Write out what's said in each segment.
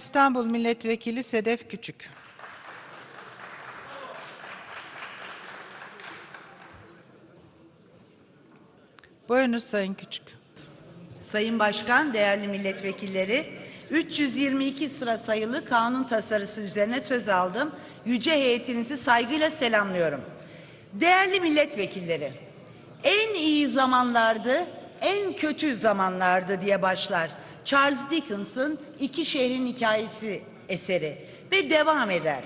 İstanbul Milletvekili Sedef Küçük. Buyurunuz Sayın Küçük. Sayın Başkan, değerli milletvekilleri, 322 sıra sayılı kanun tasarısı üzerine söz aldım. Yüce heyetinizi saygıyla selamlıyorum. Değerli milletvekilleri, en iyi zamanlardı, en kötü zamanlardı diye başlar. Charles Dickens'ın İki Şehrin Hikayesi eseri ve devam eder.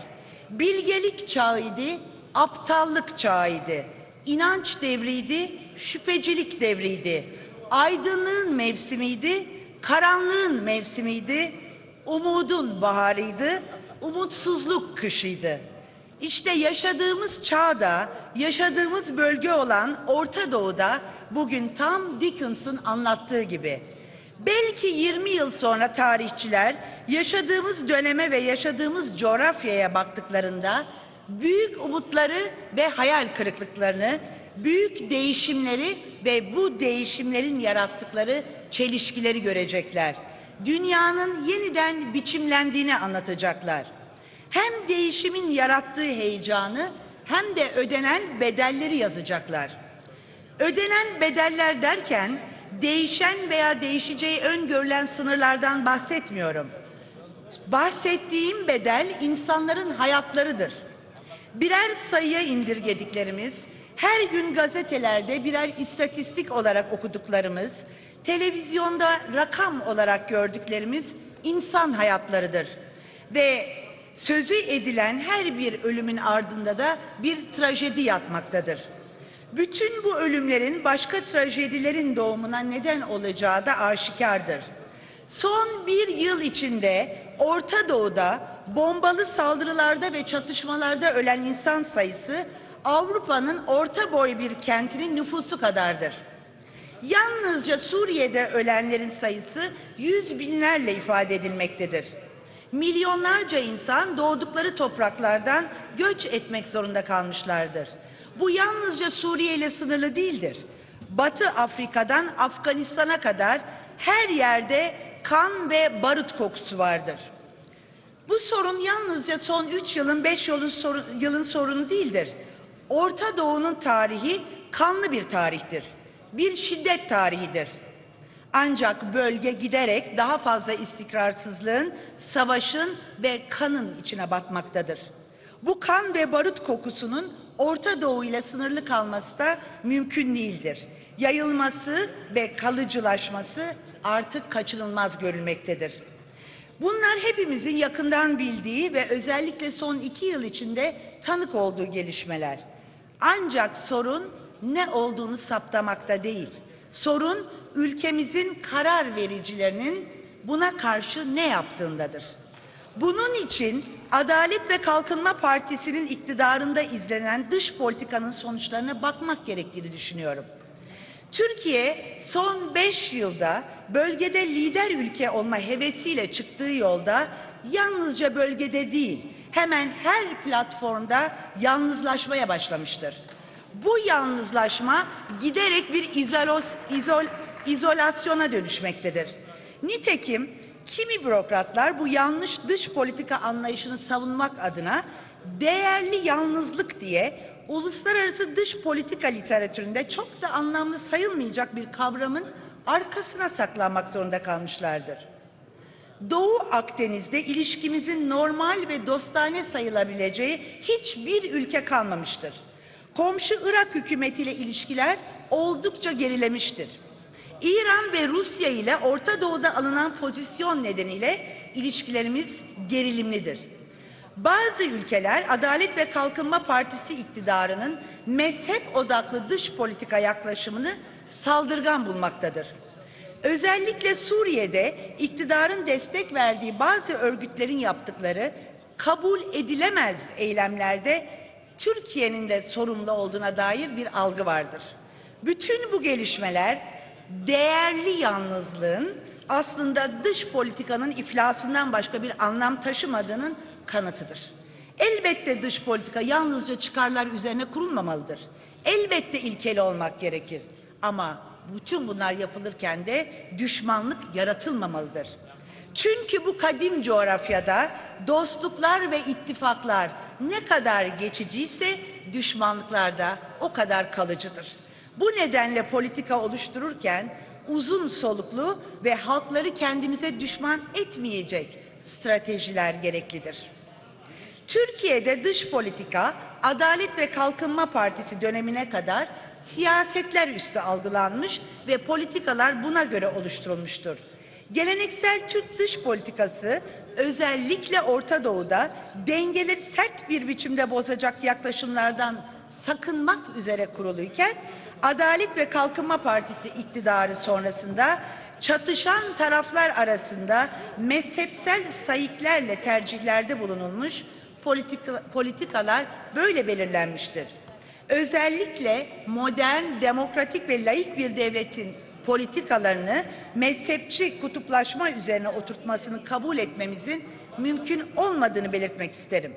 Bilgelik çağıydı, aptallık çağıydı. İnanç devriydi, şüphecilik devriydi. Aydınlığın mevsimiydi, karanlığın mevsimiydi. Umudun baharıydı, umutsuzluk kışıydı. İşte yaşadığımız çağda, yaşadığımız bölge olan Orta Doğu'da bugün tam Dickens'ın anlattığı gibi. Belki 20 yıl sonra tarihçiler yaşadığımız döneme ve yaşadığımız coğrafyaya baktıklarında büyük umutları ve hayal kırıklıklarını, büyük değişimleri ve bu değişimlerin yarattıkları çelişkileri görecekler. Dünyanın yeniden biçimlendiğini anlatacaklar. Hem değişimin yarattığı heyecanı hem de ödenen bedelleri yazacaklar. Ödenen bedeller derken değişen veya değişeceği öngörülen sınırlardan bahsetmiyorum. Bahsettiğim bedel insanların hayatlarıdır. Birer sayıya indirgediklerimiz, her gün gazetelerde birer istatistik olarak okuduklarımız, televizyonda rakam olarak gördüklerimiz insan hayatlarıdır. Ve sözü edilen her bir ölümün ardında da bir trajedi yatmaktadır. Bütün bu ölümlerin başka trajedilerin doğumuna neden olacağı da aşikardır. Son bir yıl içinde Orta Doğu'da bombalı saldırılarda ve çatışmalarda ölen insan sayısı Avrupa'nın orta boy bir kentinin nüfusu kadardır. Yalnızca Suriye'de ölenlerin sayısı yüz binlerle ifade edilmektedir. Milyonlarca insan doğdukları topraklardan göç etmek zorunda kalmışlardır. Bu yalnızca Suriye ile sınırlı değildir. Batı Afrika'dan Afganistan'a kadar her yerde kan ve barut kokusu vardır. Bu sorun yalnızca son üç yılın, beş yılın, sorun, yılın sorunu değildir. Orta Doğu'nun tarihi kanlı bir tarihtir. Bir şiddet tarihidir. Ancak bölge giderek daha fazla istikrarsızlığın, savaşın ve kanın içine batmaktadır. Bu kan ve barut kokusunun Orta Doğu ile sınırlı kalması da mümkün değildir. Yayılması ve kalıcılaşması artık kaçınılmaz görülmektedir. Bunlar hepimizin yakından bildiği ve özellikle son iki yıl içinde tanık olduğu gelişmeler. Ancak sorun ne olduğunu saptamakta değil. Sorun ülkemizin karar vericilerinin buna karşı ne yaptığındadır. Bunun için Adalet ve Kalkınma Partisi'nin iktidarında izlenen dış politikanın sonuçlarına bakmak gerektiğini düşünüyorum. Türkiye son beş yılda bölgede lider ülke olma hevesiyle çıktığı yolda yalnızca bölgede değil hemen her platformda yalnızlaşmaya başlamıştır. Bu yalnızlaşma giderek bir izolos, izol, izolasyona dönüşmektedir. Nitekim kimi bürokratlar bu yanlış dış politika anlayışını savunmak adına değerli yalnızlık diye uluslararası dış politika literatüründe çok da anlamlı sayılmayacak bir kavramın arkasına saklanmak zorunda kalmışlardır. Doğu Akdeniz'de ilişkimizin normal ve dostane sayılabileceği hiçbir ülke kalmamıştır. Komşu Irak hükümetiyle ilişkiler oldukça gerilemiştir. İran ve Rusya ile Orta Doğu'da alınan pozisyon nedeniyle ilişkilerimiz gerilimlidir. Bazı ülkeler Adalet ve Kalkınma Partisi iktidarının mezhep odaklı dış politika yaklaşımını saldırgan bulmaktadır. Özellikle Suriye'de iktidarın destek verdiği bazı örgütlerin yaptıkları kabul edilemez eylemlerde Türkiye'nin de sorumlu olduğuna dair bir algı vardır. Bütün bu gelişmeler değerli yalnızlığın aslında dış politikanın iflasından başka bir anlam taşımadığının kanıtıdır. Elbette dış politika yalnızca çıkarlar üzerine kurulmamalıdır. Elbette ilkeli olmak gerekir. Ama bütün bunlar yapılırken de düşmanlık yaratılmamalıdır. Çünkü bu kadim coğrafyada dostluklar ve ittifaklar ne kadar geçiciyse düşmanlıklar da o kadar kalıcıdır. Bu nedenle politika oluştururken uzun soluklu ve halkları kendimize düşman etmeyecek stratejiler gereklidir. Türkiye'de dış politika Adalet ve Kalkınma Partisi dönemine kadar siyasetler üstü algılanmış ve politikalar buna göre oluşturulmuştur. Geleneksel Türk dış politikası özellikle Orta Doğu'da dengeleri sert bir biçimde bozacak yaklaşımlardan sakınmak üzere kuruluyken Adalet ve Kalkınma Partisi iktidarı sonrasında çatışan taraflar arasında mezhepsel sayıklarla tercihlerde bulunulmuş politika, politikalar böyle belirlenmiştir. Özellikle modern, demokratik ve laik bir devletin politikalarını mezhepçi kutuplaşma üzerine oturtmasını kabul etmemizin mümkün olmadığını belirtmek isterim.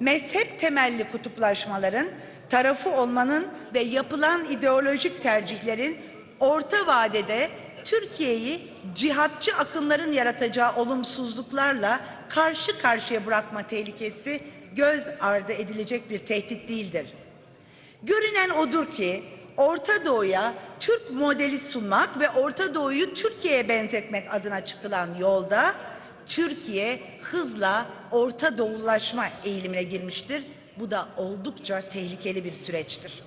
Mezhep temelli kutuplaşmaların tarafı olmanın ve yapılan ideolojik tercihlerin orta vadede Türkiye'yi cihatçı akımların yaratacağı olumsuzluklarla karşı karşıya bırakma tehlikesi göz ardı edilecek bir tehdit değildir. Görünen odur ki Orta Doğu'ya Türk modeli sunmak ve Orta Doğu'yu Türkiye'ye benzetmek adına çıkılan yolda Türkiye hızla Orta Doğulaşma eğilimine girmiştir. Bu da oldukça tehlikeli bir süreçtir.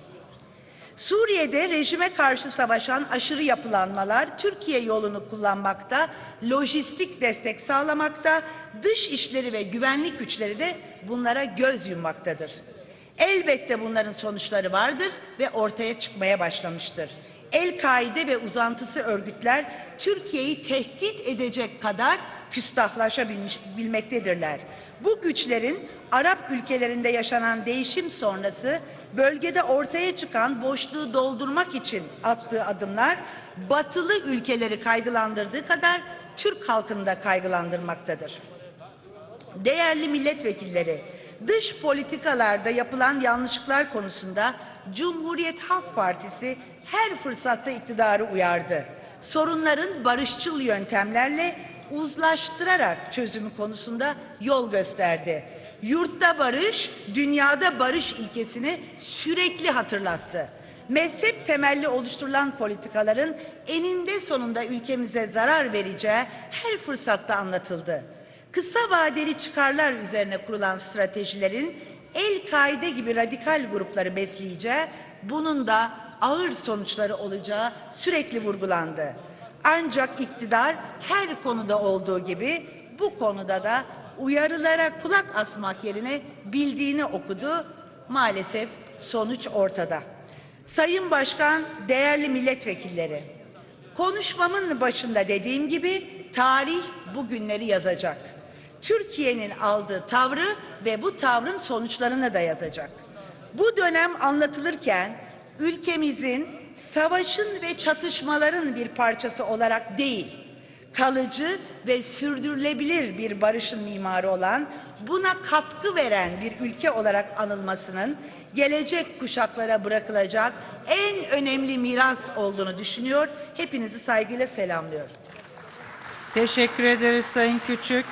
Suriye'de rejime karşı savaşan aşırı yapılanmalar Türkiye yolunu kullanmakta, lojistik destek sağlamakta, dış işleri ve güvenlik güçleri de bunlara göz yummaktadır. Elbette bunların sonuçları vardır ve ortaya çıkmaya başlamıştır. El-Kaide ve uzantısı örgütler Türkiye'yi tehdit edecek kadar küstahlaşabilmektedirler. Bu güçlerin Arap ülkelerinde yaşanan değişim sonrası bölgede ortaya çıkan boşluğu doldurmak için attığı adımlar batılı ülkeleri kaygılandırdığı kadar Türk halkını da kaygılandırmaktadır. Değerli milletvekilleri, dış politikalarda yapılan yanlışlıklar konusunda Cumhuriyet Halk Partisi her fırsatta iktidarı uyardı. Sorunların barışçıl yöntemlerle uzlaştırarak çözümü konusunda yol gösterdi. Yurtta barış, dünyada barış ilkesini sürekli hatırlattı. Mezhep temelli oluşturulan politikaların eninde sonunda ülkemize zarar vereceği her fırsatta anlatıldı. Kısa vadeli çıkarlar üzerine kurulan stratejilerin El-Kaide gibi radikal grupları besleyeceği, bunun da ağır sonuçları olacağı sürekli vurgulandı. Ancak iktidar her konuda olduğu gibi bu konuda da uyarılara kulak asmak yerine bildiğini okudu. Maalesef sonuç ortada. Sayın Başkan, değerli milletvekilleri, konuşmamın başında dediğim gibi tarih bugünleri yazacak. Türkiye'nin aldığı tavrı ve bu tavrın sonuçlarını da yazacak. Bu dönem anlatılırken ülkemizin savaşın ve çatışmaların bir parçası olarak değil, kalıcı ve sürdürülebilir bir barışın mimarı olan, buna katkı veren bir ülke olarak anılmasının gelecek kuşaklara bırakılacak en önemli miras olduğunu düşünüyor. Hepinizi saygıyla selamlıyorum. Teşekkür ederiz Sayın Küçük.